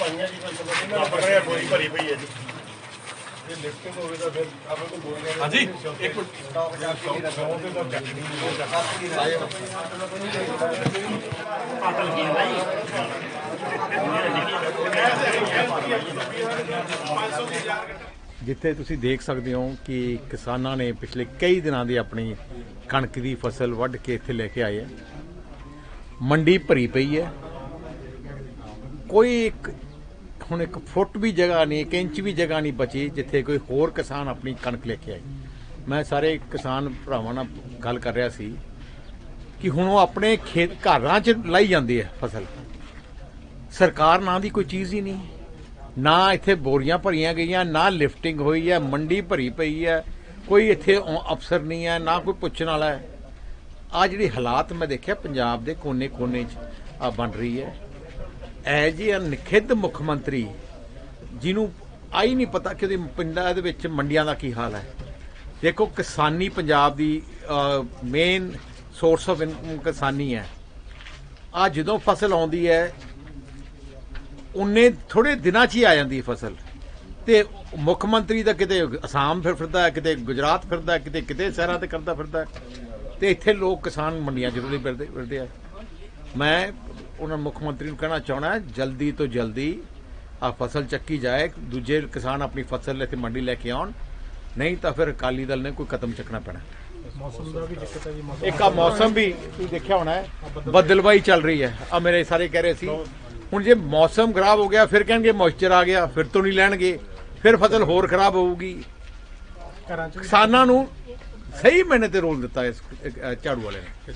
ਪਾਈਆਂ ਜੀ ਕੋਈ ਸਮਝ ਨਹੀਂ। ਪਕੜਿਆ ਬੋਰੀ ਭਰੀ ਪਈ ਹੈ ਜੀ। ਜੇ ਲਿਫਟਿੰਗ ਹੋਵੇ ਤਾਂ ਫਿਰ ਆਪਾਂ ਨੂੰ ਬੋਲਣਾ ਹਾਂਜੀ ਇੱਕ ਮਿੰਟ। ਸੌ ਤੇ ਤਾਂ ਜੱਟ ਨਹੀਂ ਹੋ। ਸਕਦਾ ਜਿੱਥੇ ਤੁਸੀਂ ਦੇਖ ਸਕਦੇ ਹੋ ਕਿ ਕਿਸਾਨਾਂ ਨੇ ਪਿਛਲੇ ਕਈ ਦਿਨਾਂ ਦੀ ਆਪਣੀ ਕਣਕ ਦੀ ਫਸਲ ਵੱਢ ਕੇ ਇੱਥੇ ਲੈ ਕੇ ਆਏ ਹੈ। ਮੰਡੀ ਭਰੀ ਪਈ ਹੈ। ਕੋਈ ਇੱਕ ਹੁਣ ਇੱਕ ਫੁੱਟ ਵੀ ਜਗ੍ਹਾ ਨਹੀਂ, ਇੱਕ ਇੰਚ ਵੀ ਜਗ੍ਹਾ ਨਹੀਂ ਬਚੀ ਜਿੱਥੇ ਕੋਈ ਹੋਰ ਕਿਸਾਨ ਆਪਣੀ ਕਣਕ ਲੈ ਕੇ ਆਏ। ਮੈਂ ਸਾਰੇ ਕਿਸਾਨ ਭਰਾਵਾਂ ਨਾਲ ਗੱਲ ਕਰ ਰਿਹਾ ਸੀ ਕਿ ਹੁਣ ਉਹ ਆਪਣੇ ਖੇਤ ਘਰਾਂ 'ਚ ਲਾਈ ਜਾਂਦੀ ਹੈ ਫਸਲ। ਸਰਕਾਰ ਨਾਂ ਦੀ ਕੋਈ ਚੀਜ਼ ਹੀ ਨਹੀਂ। ਨਾ ਇੱਥੇ ਬੋਰੀਆਂ ਭਰੀਆਂ ਗਈਆਂ, ਨਾ ਲਿਫਟਿੰਗ ਹੋਈ ਹੈ, ਮੰਡੀ ਭਰੀ ਪਈ ਹੈ, ਕੋਈ ਇੱਥੇ ਅਫਸਰ ਨਹੀਂ ਹੈ, ਨਾ ਕੋਈ ਪੁੱਛਣ ਵਾਲਾ ਹੈ। ਆ ਜਿਹੜੀ ਹਾਲਾਤ ਮੈਂ ਦੇਖਿਆ, ਪੰਜਾਬ ਦੇ ਕੋਨੇ-ਕੋਨੇ 'ਚ ਆ ਬਣ ਰਹੀ ਹੈ। ਐ ਜੀ ਨਿਖਿੱਧ ਮੁੱਖ ਮੰਤਰੀ ਜਿਹਨੂੰ ਆਈ ਨਹੀਂ ਪਤਾ ਕਿ ਉਹਦੇ ਪਿੰਡਾਂ ਦੇ ਵਿੱਚ ਮੰਡੀਆਂ ਦਾ ਕੀ ਹਾਲ ਹੈ। ਦੇਖੋ, ਕਿਸਾਨੀ ਪੰਜਾਬ ਦੀ ਮੇਨ ਸੋਰਸ ਆਫ ਇਨਕਮ ਕਿਸਾਨੀ ਹੈ। ਆ ਜਦੋਂ ਫਸਲ ਆਉਂਦੀ ਹੈ ਉਨੇ ਥੋੜੇ ਦਿਨਾਂ 'ਚ ਹੀ ਆ ਜਾਂਦੀ ਫਸਲ। ਤੇ ਮੁੱਖ ਮੰਤਰੀ ਦਾ ਕਿਤੇ ਅਸਾਮ ਫਿਰ ਫਿਰਦਾ ਹੈ, ਕਿਤੇ ਗੁਜਰਾਤ ਫਿਰਦਾ ਹੈ, ਕਿਤੇ ਕਿਤੇ ਸ਼ਹਿਰਾਂ ਤੇ ਕਰਦਾ ਫਿਰਦਾ ਹੈ। ਤੇ ਇੱਥੇ ਲੋਕ ਕਿਸਾਨ ਮੰਡੀਆਂ ਜ਼ਰੂਰੀ ਫਿਰਦੇ ਫਿਰਦੇ ਆ। ਮੈਂ ਉਹਨਾਂ ਮੁੱਖ ਮੰਤਰੀ ਨੂੰ ਕਹਿਣਾ ਚਾਹਣਾ ਜਲਦੀ ਤੋਂ ਜਲਦੀ ਆ ਫਸਲ ਚੱਕੀ ਜਾਏ ਦੂਜੇ ਕਿਸਾਨ ਆਪਣੀ ਫਸਲ ਇੱਥੇ ਮੰਡੀ ਲੈ ਕੇ ਆਉਣ। ਨਹੀਂ ਤਾਂ ਫਿਰ ਅਕਾਲੀ ਦਲ ਨੇ ਕੋਈ ਕਦਮ ਚੱਕਣਾ ਪੈਣਾ। ਮੌਸਮ ਦਾ ਵੀ ਦਿੱਕਤ ਹੈ ਜੀ ਮੌਸਮ ਇੱਕ ਆ ਮੌਸਮ ਵੀ ਤੁਸੀਂ ਦੇਖਿਆ ਹੋਣਾ ਹੈ ਬੱਦਲਵਾਈ ਚੱਲ ਰਹੀ ਹੈ। ਆ ਮੇਰੇ ਸਾਰੇ ਕਹਿ ਰਹੇ ਸੀ ਹੁਣ ਜੇ ਮੌਸਮ ਖਰਾਬ ਹੋ ਗਿਆ ਫਿਰ ਕਹਿਣਗੇ ਮੋਇਸਚਰ ਆ ਗਿਆ ਫਿਰ ਤੋਂ ਨਹੀਂ ਲੈਣਗੇ ਫਿਰ ਫਸਲ ਹੋਰ ਖਰਾਬ ਹੋਊਗੀ। ਕਿਸਾਨਾਂ ਨੂੰ ਸਹੀ ਮਹੀਨੇ ਤੇ ਰੋਲ ਦਿੱਤਾ ਇਸ ਝਾੜੂ ਵਾਲੇ ਨੇ।